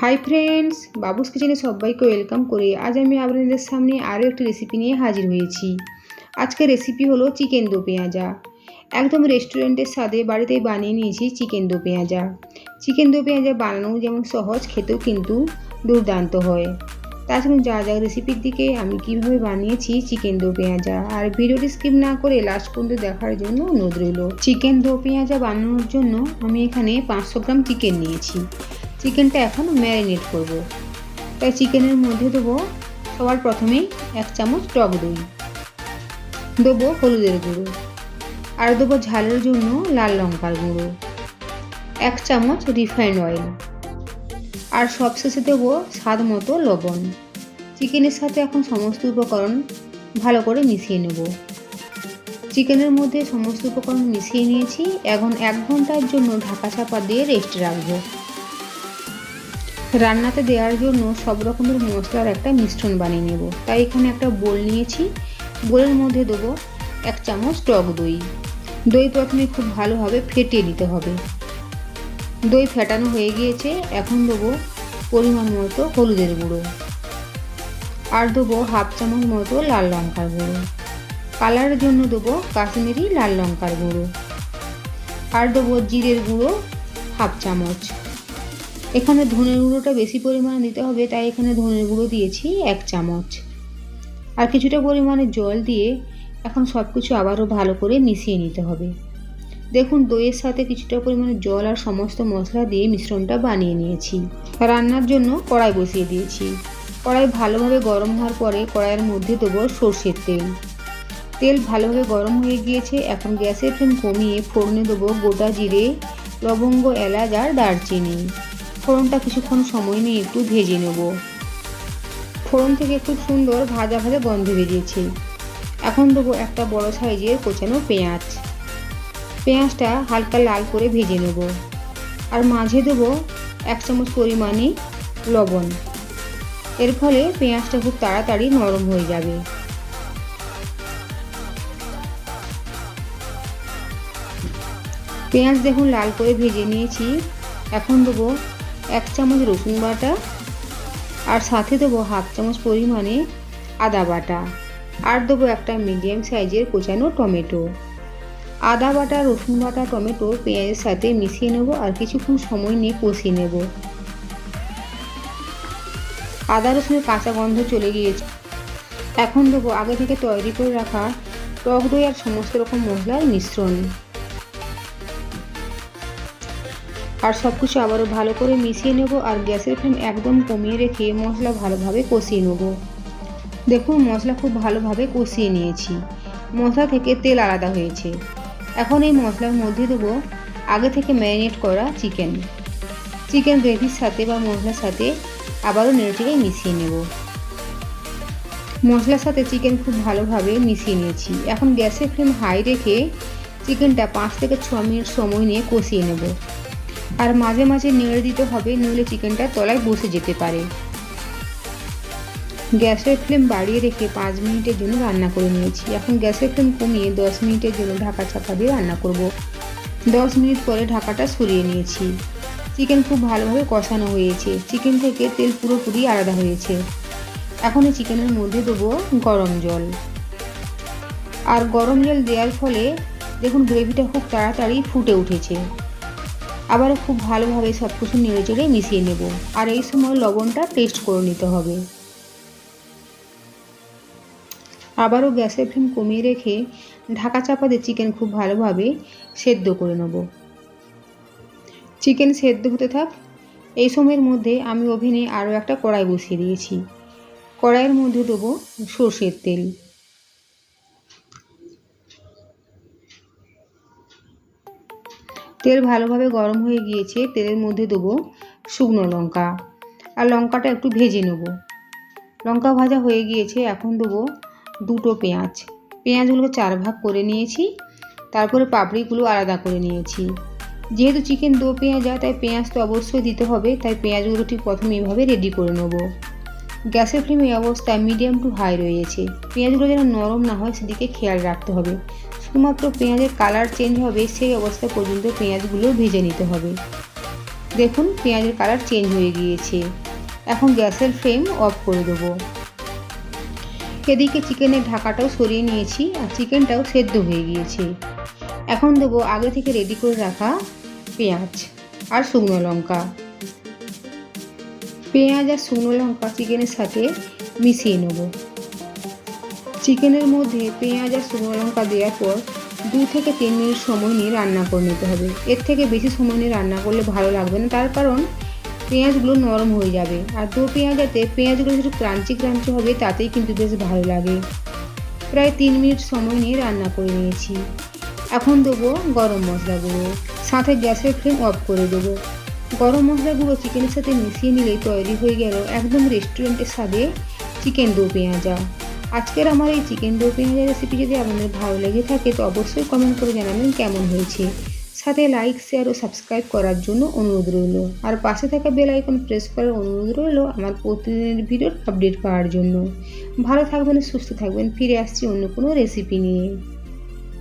Hi friends বাবুস কিচেনে সবাইকে welcome করে আজ আমি আপনাদের সামনে আরও একটি রেসিপি নিয়ে হাজির হয়েছি। আজকের রেসিপি হলো চিকেন দো পেঁয়াজা। একদম রেস্টুরেন্টের স্বাদে বাড়িতেই বানিয়ে নিয়েছি চিকেন দো পেঁয়াজা। চিকেন দো পেঁয়াজা বানানো যেমন সহজ, খেতেও কিন্তু দুর্দান্ত হয়। তাছাড়া যা যা রেসিপির দিকে আমি কীভাবে বানিয়েছি চিকেন দো পেঁয়াজা, আর ভিডিওটি স্কিপ না করে লাস্ট পর্যন্ত দেখার জন্য অনুরোধ রইল। চিকেন দো পেঁয়াজা বানানোর জন্য আমি এখানে পাঁচশো গ্রাম চিকেন নিয়েছি। চিকেনটা এখন ম্যারিনেট করব। তাই চিকেনের মধ্যে দেবো সবার প্রথমেই এক চামচ টক দই। দেবো হলুদের গুঁড়ো। আর দেবো ঝালের জন্য লাল লঙ্কার গুঁড়ো। এক চামচ রিফাইন্ড অয়েল। আর সবশেষে দেবো স্বাদ মতো লবণ। চিকেনের সাথে এখন সমস্ত উপকরণ ভালো করে মিশিয়ে নেব। চিকেনের মধ্যে সমস্ত উপকরণ মিশিয়ে নিয়েছি। এখন এক ঘণ্টার জন্য ঢাকা চাপা দিয়ে রেস্ট রাখব। রান্নাতে দেওয়ার জন্য সব রকমের মশলার একটা মিশ্রণ বানিয়ে নেব। তাই এখানে একটা বোল নিয়েছি। বোলের মধ্যে দেবো এক চামচ টক দই। দই প্রথমে খুব ভালোভাবে ফেটিয়ে নিতে হবে। দই ফেটানো হয়ে গিয়েছে। এখন দেবো পরিমাণ মতো হলুদের গুঁড়ো। আর দেবো হাফ চামচ মতো লাল লঙ্কার গুঁড়ো। কালারের জন্য দেবো কাশ্মীরি লাল লঙ্কার গুঁড়ো। আর দেবো জিরের গুঁড়ো হাফ চামচ। এখানে ধনের গুঁড়োটা বেশি পরিমাণে দিতে হবে, তাই এখানে ধনের গুঁড়ো দিয়েছি এক চামচ। আর কিছুটা পরিমাণে জল দিয়ে এখন সব কিছু আবারও ভালো করে মিশিয়ে নিতে হবে। দেখুন, দইয়ের সাথে কিছুটা পরিমাণে জল আর সমস্ত মশলা দিয়ে মিশ্রণটা বানিয়ে নিয়েছি। রান্নার জন্য কড়াই বসিয়ে দিয়েছি। কড়াই ভালোভাবে গরম হওয়ার পরে কড়াইয়ের মধ্যে দেবো সর্ষের তেল। তেল ভালোভাবে গরম হয়ে গিয়েছে, এখন গ্যাসের ফ্লেম কমিয়ে ফোড়নে দেবো গোটা জিরে, লবঙ্গ, এলাচ আর দারচিনি। ফোড়নটা কিছুক্ষণ সময় নিয়ে একটু ভেজে নেব। ফোড়ন থেকে খুব সুন্দর ভাজা ভাজা গন্ধ বেরিয়েছে। এখন দেবো একটা বড় সাইজের কোচানো পেঁয়াজ। পেঁয়াজটা হালকা লাল করে ভেজে নেব। আর মাঝে দেবো এক চামচ পরিমাণে লবণ। এর ফলে পেঁয়াজটা খুব তাড়াতাড়ি নরম হয়ে যাবে। পেঁয়াজ দেখুন লাল করে ভেজে নিয়েছি। এখন দেবো এক চামচ রসুন বাটা আর সাথে দেবো হাফ চামচ পরিমাণে আদা বাটা। আর দেবো একটা মিডিয়াম সাইজের কোচানো টমেটো। আদা বাটা, রসুন বাটা, টমেটো পেঁয়াজের সাথে মিশিয়ে নেব আর কিছুক্ষণ সময় নিয়ে কষিয়ে নেব। আদা রসুনের কাঁচা গন্ধ চলে গিয়েছে। এখন দেবো আগে থেকে তৈরি করে রাখা টক দই আর সমস্ত রকম মশলার মিশ্রণ। আর সব কিছু আবারও ভালো করে মিশিয়ে নেব আর গ্যাসের ফ্লেম একদম কমিয়ে রেখে মশলা ভালোভাবে কষিয়ে নেব। দেখুন, মশলা খুব ভালোভাবে কষিয়ে নিয়েছি। মশলা থেকে তেল আলাদা হয়েছে। এখন এই মশলার মধ্যে দেবো আগে থেকে ম্যারিনেট করা চিকেন। চিকেন গ্রেভির সাথে বা মশলার সাথে আবারও নেড়ে মিশিয়ে নেব। মশলার সাথে চিকেন খুব ভালোভাবে মিশিয়ে নিয়েছি। এখন গ্যাসের ফ্লেম হাই রেখে চিকেনটা পাঁচ থেকে ছ মিনিট সময় নিয়ে কষিয়ে নেব। আর মাঝে মাঝে নেড়ে দিতে হবে, নইলে চিকেনটা তলায় বসে যেতে পারে। গ্যাসের ফ্লেম বাড়িয়ে রেখে পাঁচ মিনিটের জন্য রান্না করে নিয়েছি। এখন গ্যাসের ফ্লেম কমিয়ে দশ মিনিটের জন্য ঢাকা চাপা দিয়ে রান্না করব। দশ মিনিট পরে ঢাকাটা সরিয়ে নিয়েছি। চিকেন খুব ভালোভাবে কষানো হয়েছে। চিকেন থেকে তেল পুরোপুরি আলাদা হয়েছে। এখন এই চিকেনের মধ্যে দেবো গরম জল। আর গরম জল দেওয়ার ফলে দেখুন গ্রেভিটা খুব তাড়াতাড়ি ফুটে উঠেছে। আবারও খুব ভালোভাবে সব কিছু নেড়ে চেড়ে মিশিয়ে নেব। আর এই সময় লবণটা টেস্ট করে নিতে হবে। আবারও গ্যাসের ফ্লেম কমিয়ে রেখে ঢাকা চাপা দিয়ে চিকেন খুব ভালোভাবে সেদ্ধ করে নেব। চিকেন সেদ্ধ হতে থাক, এই সময়ের মধ্যে আমি ওভেনে আরও একটা কড়াই বসিয়ে দিয়েছি। কড়াইয়ের মধ্যে দেবো সর্ষের তেল। তেল ভালোভাবে গরম হয়ে গিয়েছে, তেলের মধ্যে দেবো শুকনো লঙ্কা। আর লঙ্কাটা একটু ভেজে নেব। লঙ্কা ভাজা হয়ে গিয়েছে, এখন দেবো দুটো পেঁয়াজ। পেঁয়াজগুলোকে চার ভাগ করে নিয়েছি, তারপরে পাপড়িগুলো আলাদা করে নিয়েছি। যেহেতু চিকেন দো পেঁয়াজা তাই পেঁয়াজ তো অবশ্যই দিতে হবে, তাই পেঁয়াজগুলো ঠিক প্রথমে এভাবে রেডি করে নেব। গ্যাসের ফ্লেম এই অবস্থায় মিডিয়াম টু হাই রয়েছে। পেঁয়াজগুলো যেন নরম না হয়, সেদিকে খেয়াল রাখতে হবে। শুধুমাত্র পেঁয়াজের কালার চেঞ্জ হবে, সেই অবস্থা পর্যন্ত পেঁয়াজগুলো ভেজে নিতে হবে। দেখুন, পেঁয়াজের কালার চেঞ্জ হয়ে গিয়েছে। এখন গ্যাসের ফ্লেম অফ করে দেবো। এদিকে চিকেনের ঢাকাটাও সরিয়ে নিয়েছি আর চিকেনটাও সেদ্ধ হয়ে গিয়েছে। এখন দেবো আগে থেকে রেডি করে রাখা পেঁয়াজ আর শুকনো লঙ্কা। পেঁয়াজ আর শুকনো লঙ্কা চিকেনের সাথে মিশিয়ে নেব। চিকেনের মধ্যে পেঁয়াজ আর শুকনো লঙ্কা দেওয়ার পর দু থেকে তিন মিনিট সময় নিয়ে রান্না করে নিতে হবে। এর থেকে বেশি সময় নিয়ে রান্না করলে ভালো লাগবে না। তার কারণ পেঁয়াজগুলো নরম হয়ে যাবে। আর দু পেঁয়াজাতে পেঁয়াজগুলো একটু ক্রাঞ্চি ক্রাঞ্চি হবে, তাতেই কিন্তু বেশ ভালো লাগে। প্রায় তিন মিনিট সময় নিয়ে রান্না করে নিয়েছি। এখন দেবো গরম মশলাগুলো। সাথে গ্যাসের ফ্লেম অফ করে দেবো। গরম মশলাগুলো চিকেনের সাথে মিশিয়ে নিলেই তৈরি হয়ে গেল একদম রেস্টুরেন্টের স্বাদে চিকেন দো পেঁয়াজা। আজকের আমার এই চিকেন দো পেঁয়াজা রেসিপি যদি আপনাদের ভালো লেগে থাকে, তো অবশ্যই কমেন্ট করে জানাবেন কেমন হয়েছে। সাথে লাইক শেয়ার ও সাবস্ক্রাইব করার জন্য অনুরোধ রইল। আর পাশে থাকা বেল আইকন প্রেস করার অনুরোধ রইল আমার প্রতিদিনের ভিডিওর আপডেট পাওয়ার জন্য। ভালো থাকবেন, সুস্থ থাকবেন, ফিরে আসছি অন্য কোনো রেসিপি নিয়ে।